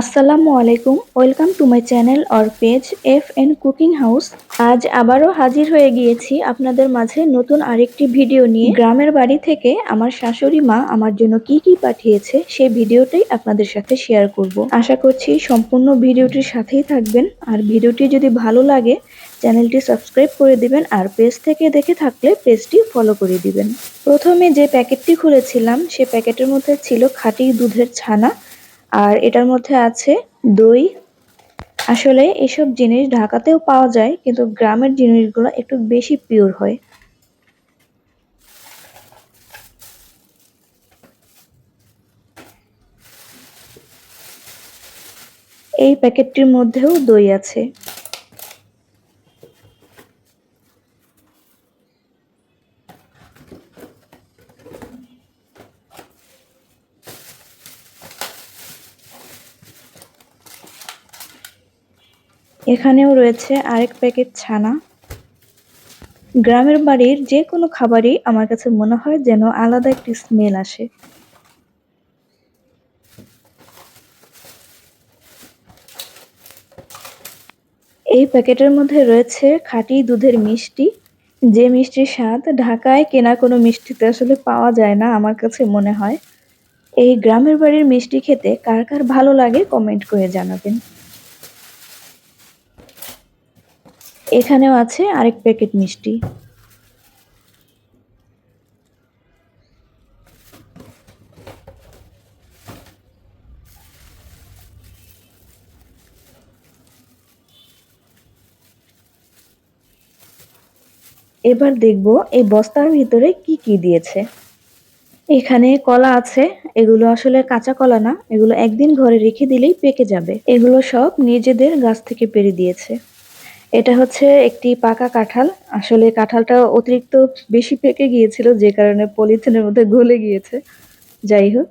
আসসালামু আলাইকুম, welcome to my channel or page F N cooking house. আজ আবারও হাজির হয়ে গিয়েছি আপনাদের মাঝে নতুন আরেকটি ভিডিও নিয়ে। গ্রামের বাড়ি থেকে আমার শাশুড়ি মা আমার জন্য কি কি পাঠিয়েছে সেই ভিডিওটাই আপনাদের সাথে শেয়ার করব। আশা করছি সম্পূর্ণ ভিডিওটির সাথেই থাকবেন। আর ভিডিওটি যদি ভালো লাগে, চ্যানেলটি সাবস্ক্রাইব করে দিবেন আর পেজ থেকে দেখে থাকলে পেজটি ফলো করে দিবেন। প্রথমে যে প্যাকেটটি খুলেছিলাম, সে প্যাকেটের মধ্যে ছিল খাঁটি দুধের ছানা। আর এটার মধ্যে আছে দই। আসলে এসব জিনিস ঢাকাতেও পাওয়া যায়, কিন্তু গ্রামের জিনিসগুলো একটু বেশি পিওর হয়। এই প্যাকেটটির মধ্যেও দই আছে। এখানেও রয়েছে আরেক প্যাকেট ছানা। গ্রামের বাড়ির যে কোনো খাবারই আমার কাছে মনে হয় যেন আলাদা একটি স্মেল আসে। এই প্যাকেটের মধ্যে রয়েছে খাঁটি দুধের মিষ্টি। যে মিষ্টির স্বাদ ঢাকায় কেনা কোনো মিষ্টিতে আসলে পাওয়া যায় না আমার কাছে মনে হয়। এই গ্রামের বাড়ির মিষ্টি খেতে কার কার ভালো লাগে কমেন্ট করে জানাবেন। এখানেও আছে আরেক প্যাকেট মিষ্টি। এবার দেখব এই বস্তার ভিতরে কি কি দিয়েছে। এখানে কলা আছে, এগুলো আসলে কাঁচা কলা না, এগুলো একদিন ঘরে রেখে দিলেই পেকে যাবে। এগুলো সব নিজেদের গাছ থেকে পেরে দিয়েছে। এটা হচ্ছে একটি পাকা কাঁঠাল। আসলে কাঁঠালটা অতিরিক্ত বেশি পেকে গিয়েছিল যে কারণে পলিথিনের মধ্যে গলে গিয়েছে। যাই হোক।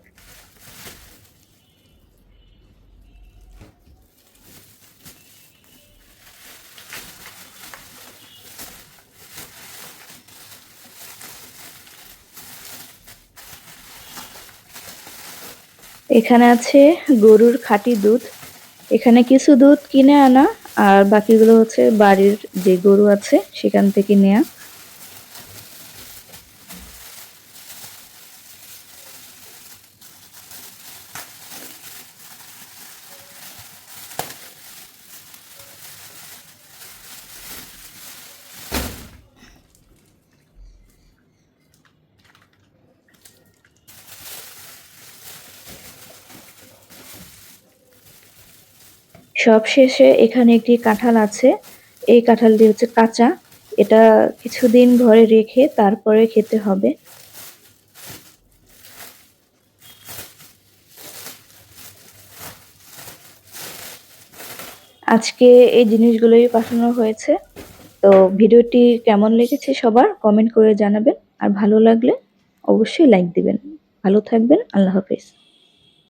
এখানে আছে গরুর খাঁটি দুধ। এখানে কিছু দুধ কিনে আনা। আর বাকিগুলো হচ্ছে বাড়ির যে গরু আছে সেখান থেকে নেয়া। সব শেষে এখানে একটি কাঁঠাল আছে। এই কাঁঠালটি হচ্ছে কাঁচা। এটা কিছুদিন ঘরে রেখে তারপরে খেতে হবে। আজকে এই জিনিসগুলোই পাঠানো হয়েছে। তো ভিডিওটি কেমন লেগেছে সবার কমেন্ট করে জানাবেন। আর ভালো লাগলে অবশ্যই লাইক দিবেন। ভালো থাকবেন। আল্লাহ হাফিজ।